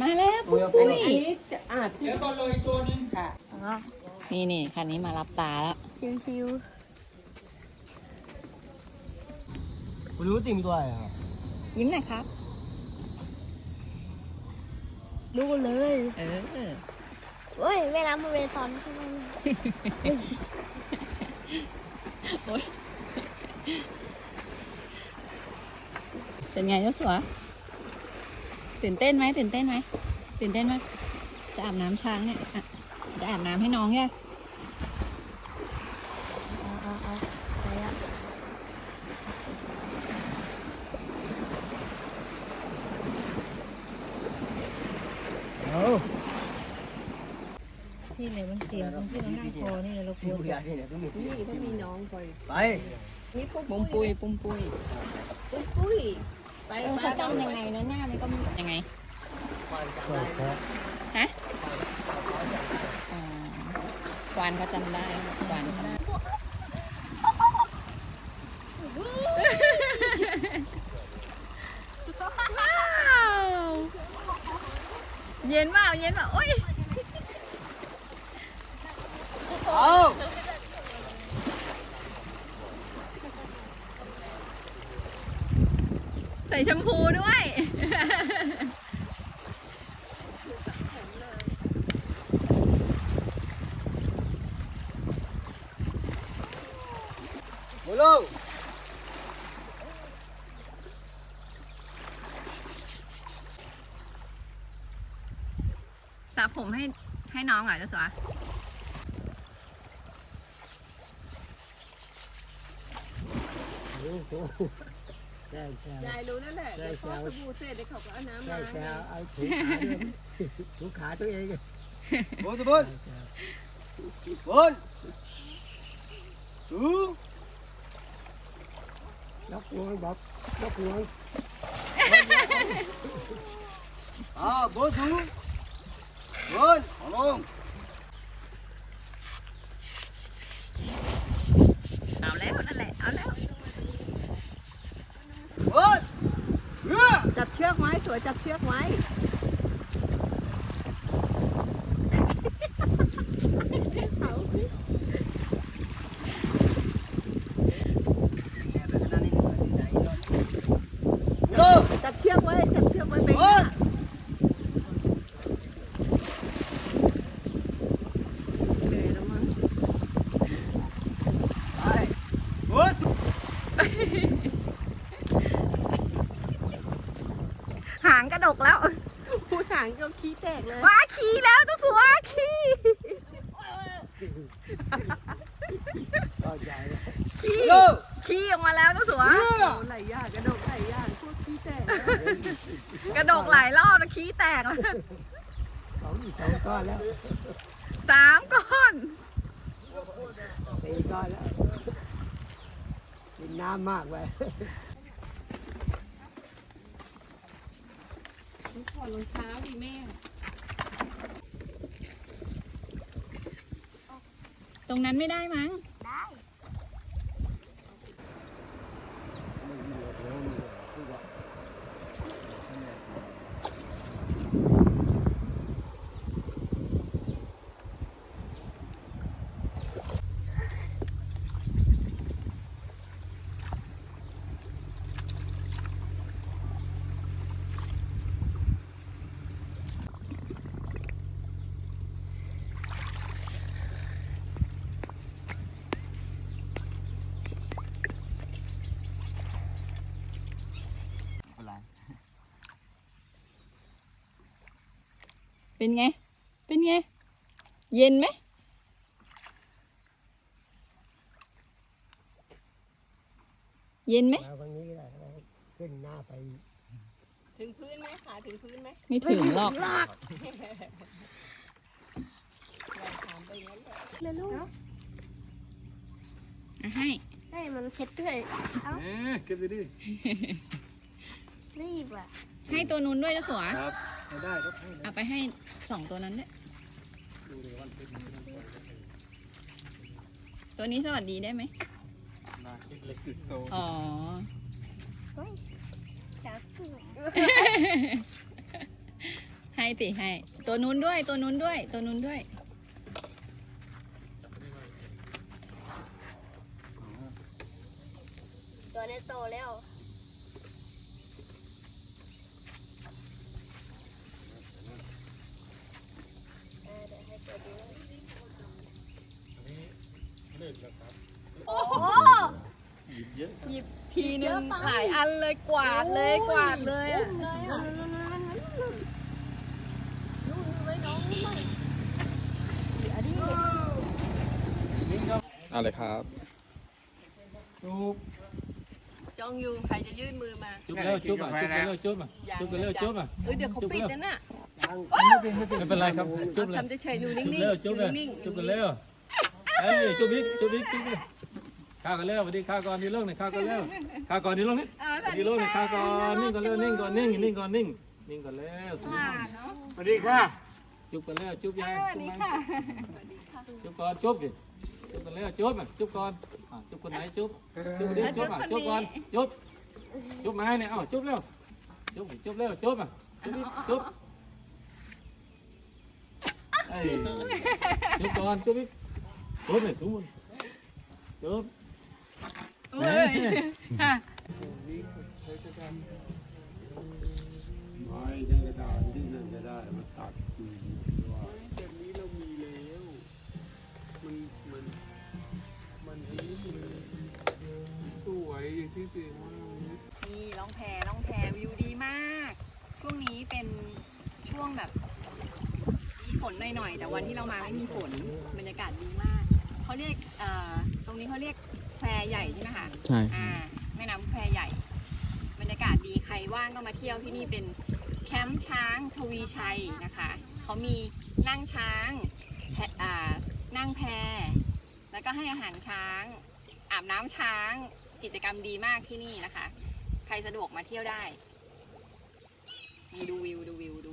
มาแล้วปุ้ยอัปุ้นยนี้จะอาจเดี๋ยวก่อนเลยตัวนึงค่ะนี่นี่คันนี้มารับตาแล้วชิวคุณรู้จริงตัวอะไรครับๆยิ้มหน่อยครับดูเลย เออเว้ยเวลามาเวซอนใช่ไหม เป็นไงเจ้าสัวตื่นเต้นไหมตื่นเต้นไหมตื่นเต้นไหมจะอาบน้ำช้างเนี่ยอะจะอาบน้ำให้น้องแค่เอาเอาเอาไปละเอาที่ไหนมันเสียงตรงที่เรานั่งคอนี่เรากสิลัววอยากนี่ต้องมีนี่ต้องมีน้องคอยไปนี่ปุ๊บปุ้มปุ้ยปุ้มปุ้ยปุ้ยปุ้ย ไปเออเขาจำยังไงนะหน้ามันก็มียังไงฮะอ๋อควานเขาจำได้ควานจำได้าวเย็นเปล่าเย็นเปล่าโอ้ย เอา ใส่แชมพูด้วยหมดลงสระผมให้ให้น้องเหรอเจ้าสัว ใช่ใช่ยายรู้นั่นแหละเดี๋ยวพ่อสบู่เสร็จเดี๋ยวเขาก็เอาน้ำใช่มาใช่เอาถูขาด้วยถูขาตัวเองบนบนบนสูยกงวงบอกยกงวงอ่าบนสูบนเอาลง เอาแล้วนั่นแหละ เอาแล้ว บนเรือ จับเชือกไว้สวยจับเชือกไว้ลง จับเชือกไว้จับเชือกไว้ไป บน เหนื่อยแล้วมั้ง ไปบนสู หางกระดกแล้วพูดหางก็ขี้แตกเลยว้าขี่แล้วเจ้าสัวขี่ก็ใหญ่เลยขี่ลงขี่ออกมาแล้วเจ้าสัวเรือโอ้ไหลายอย่างกระโดดไหลายอย่างพูดขี้แตกกระดกหลายรอบแล้วขี้แตกแล้วสองอีกสองก้อนแล้วสามก้อนสี่ก้อนแล้วกินน้ำมากไป ถอดรองเท้าดิแม่ ตรงนั้นไม่ได้มั้ง เป็นไง เป็นไง เย็นไหม เย็นไหม มาตรงนี้แหละขึ้นหน้าไปถึงพื้นไหมขาถึงพื้นไหมไม่ถึงหรอกถามไปงั้นแหละเลยลูกอะให้ ให้มันเช็ดด้วยเอ้าเอ๊ะเก็บไปดิรีบอะ ให้ตัวนู้นด้วยเจ้าสัว ครับ ไม่ได้ครับให้นะเอาไปให้สองตัวนั้นด้วยตัวนี้สวัสดีได้ไหมมาเล็กๆติดโซ่อ๋อให้ติให้ ตัวนู้นด้วย ตัวนู้นด้วย ตัวนู้นด้วย ตัวนี้โตแล้วเออเดี๋ยวให้ตัวดูโอ้โห หยิบทีนึงหลายอันเลยกวาดเลยกวาดเลยอะเอาเลยครับจ้องอยู่ใครจะยื่นมือมาจุ๊บแล้วจุ๊บอะจุ๊บกันแล้วจุ๊บอะจุ๊บกันแล้วจุ๊บอะเออเดี๋ยวเขาปิดนั่นน่ะไม่เป็นไรครับจุ๊บเลยทำเฉยๆอยู่นิ่จุ๊บงๆแล้วอจุ๊บเลยยู่นิ่งๆ จุ๊บกันแล้วเอ้ยจุ๊บอีกจุ๊บอีกจุ๊บอีก ข้าวกันแล้วสวัสดีข้าวก่อนนี่ลงหน่อยข้าวก่อนแล้วข้าวก่อนนี่ลงนี่อ่าสวัสดีลงหน่อยข้าวก่อนนิ่งก่อนแล้วนิ่งก่อนนิ่งนิ่งก่อนนิ่งนิ่งก่อนแล้วหลานเนาะสวัสดีค่ะจุ๊บกันแล้วจุ๊บยังสวัสดีค่ะจุ๊บก่อนจุ๊บดิจุ๊บกันแล้วจุ๊บอะจุ๊บก่อนอะจุ๊บคนไหนจุ๊บจุ๊บดิจุ๊บอะจุ๊บก่อนจุ๊บจุ๊บไม้เนี่ยเอ้าจุ๊บแล้วจุ๊บจุ๊บแล้วจุ๊บอะจุ๊บอีกจุ๊บเอ้ยจุ๊บก่อนจุ๊บอีกจุ๊บเลยจุ๊บจุ๊บ เฮ้ยค่ะไม้ยังกระดาษที่นั่นก็ได้มาตัดแบบนี้เรามีแล้ว มัน มัน มันดีสวยอย่างที่สี่ว่านี่ล่องแพล่องแพวิวดีมาก ช่วงนี้เป็นช่วงแบบ มีฝนหน่อยๆ แต่วันที่เรามาไม่มีฝนบรรยากาศดีมากเขาเรียกเอ่อตรงนี้เขาเรียก แพใหญ่ใช่ไหมคะใช่ อ่าแม่น้ำแพใหญ่ บรรยากาศดีใครว่างก็มาเที่ยวที่นี่เป็นแคมป์ช้างทวีชัยนะคะเขามีนั่งช้างแพอ่านั่งแพแล้วก็ให้อาหารช้าง อาบน้ำช้างกิจกรรมดีมากที่นี่นะคะ ใครสะดวกมาเที่ยวได้นี่ดูวิวดูวิวดู